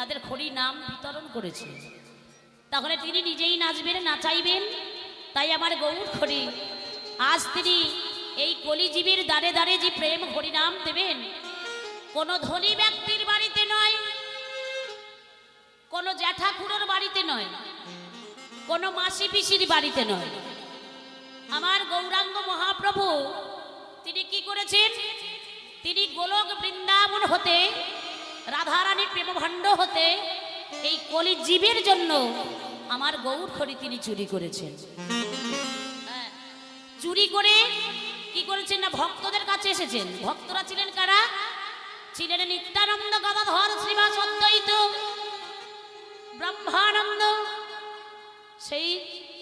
তাদের খড়ি নাম বিতরণ করেছে। তাহলে তিনি নিজেই নাচবেন, নাচাইবেন? তাই আমার গৌর খড়ি। আজ তিনি এই কলিজীবীর দাঁড়ে দাঁড়ে যে প্রেম হরিনাম দেবেন, কোনো ধনী ব্যক্তির বাড়িতে নয়, কোনো জ্যাঠাকুড়োর বাড়িতে নয়, কোনো মাসি পিসির বাড়িতে নয়। আমার গৌরাঙ্গ মহাপ্রভু, তিনি কি করেছেন? তিনি গোলক বৃন্দাবন হতে রাধারানীর প্রেমভাণ্ড হতে এই কলি জীবের জন্য আমার গৌর খড়ি তিনি চুরি করেছেন। হ্যাঁ, চুরি করে কি করেছেন না ভক্তদের কাছে এসেছেন। ভক্তরা ছিলেন কারা? ছিলেন নিত্যানন্দ গদাধর শ্রীবাস ব্রহ্মানন্দ। সেই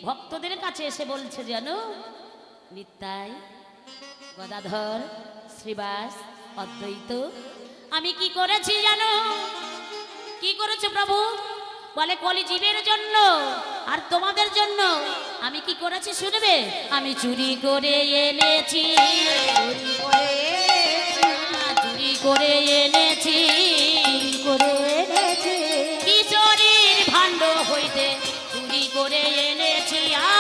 ভক্তদের কাছে এসে বলছে যেন নিতাই গদাধর শ্রীবাস অদ্বৈত। আমি কি করেছি জানো? কি করেছ প্রভু? বলে কলি জীবের জন্য আর তোমাদের জন্য। আমি কি করেছি শুনবে? আমি চুরি করে এনেছি। চুরি করে এনেছি। করে এনেছে ভাণ্ড হইতে চুরি করে এনেছি? আ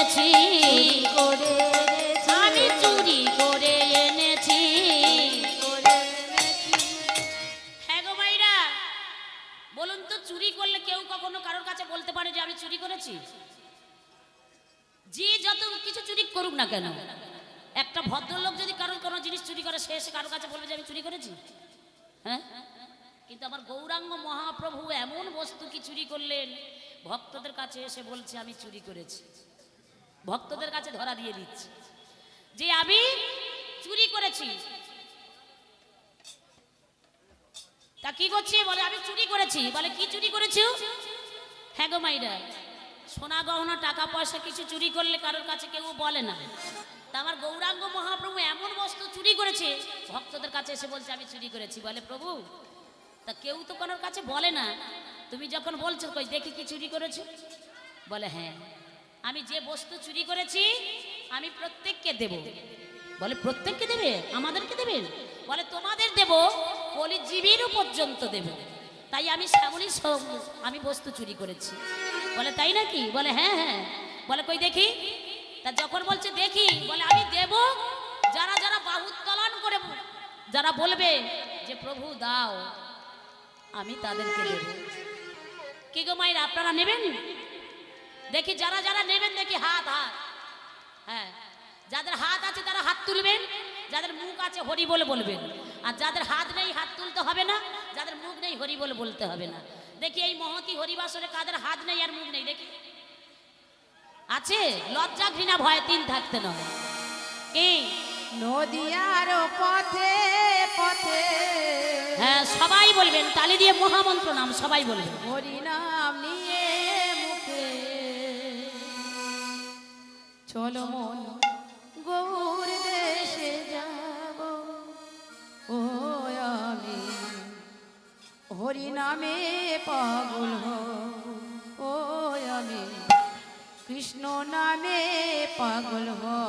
এনেছি আমি চুরি করে এনেছি। হ্যাঁ গো মাইরা, বলুন তো চুরি করলে কেউ কখনো কারোর কাছে বলতে পারে যে আমি চুরি করেছি? যে যত কিছু চুরি করুক না কেন। একটা ভদ্রলোক যদি কারোর কোনো জিনিস চুরি করে, সে এসে কারোর কাছে বলবে যে আমি চুরি করেছি? হ্যাঁ? কিন্তু আমার গৌরাঙ্গ মহাপ্রভু এমন বস্তু কি চুরি করলেন? ভক্তদের কাছে এসে বলছে, আমি চুরি করেছি। ভক্তদের কাছে ধরা দিয়ে দিচ্ছি। যে আমি চুরি করেছি। তা কি করছি? বলে, আমি চুরি করেছি। বলে, কি চুরি করেছ? হ্যাঁ গো মাইরা, সোনা গহনা, টাকা পয়সা কিছু চুরি করলে কারোর কাছে কেউ বলে না। তা আমার গৌরাঙ্গ মহাপ্রভু এমন বস্তু চুরি করেছে, ভক্তদের কাছে এসে বলছে, আমি চুরি করেছি। বলে, প্রভু, তা কেউ তো কারোর কাছে বলে না। তুমি যখন বলছো, কই, দেখি কি চুরি করেছ? বলে হ্যাঁ। আমি যে বস্তু চুরি করেছি, আমি প্রত্যেককে দেব। বলে, প্রত্যেককে দেবে? আমাদেরকে দেবে? বলে, তোমাদের দেব বলি জীবীরও পর্যন্ত দেব। তাই আমি শ্যামলি আমি বস্তু চুরি করেছি। বলে, তাই নাকি? বলে হ্যাঁ হ্যাঁ। বলে, কই দেখি? তা যখন বলছে, দেখি। বলে, আমি দেব যারা যারা বাহু করে, যারা বলবে যে, প্রভু, দাও, আমি তাদেরকে দেব। কি গো মায়ের আপনারা নেবেন? দেখি যারা যারা নেবেন দেখি হাত হাত। হ্যাঁ যাদের হাত আছে তারা হাত তুলবেন যাদের মুখ আছে হরি বলে বলবেন। আর যাদের হাত নেই হাত তুলতে হবে না যাদের মুখ নেই হরি বলে বলতে হবে না। দেখি এই মহতি হরিবাসরে কাদের হাত নেই আর মুখ নেই দেখি। আছে? লজ্জা ঘৃণা ভয় তিন থাকতে নয়। কি? নদিয়ার পথে পথে। হ্যাঁ সবাই বলবেন তালি দিয়ে মহামন্ত্র নাম সবাই বলবেন। হরিনাম নিয়ে চলো মন গৌর দেশে যাব। ও আমি হরিনামে পাগল হব। ও আমি কৃষ্ণ নামে পাগল হব।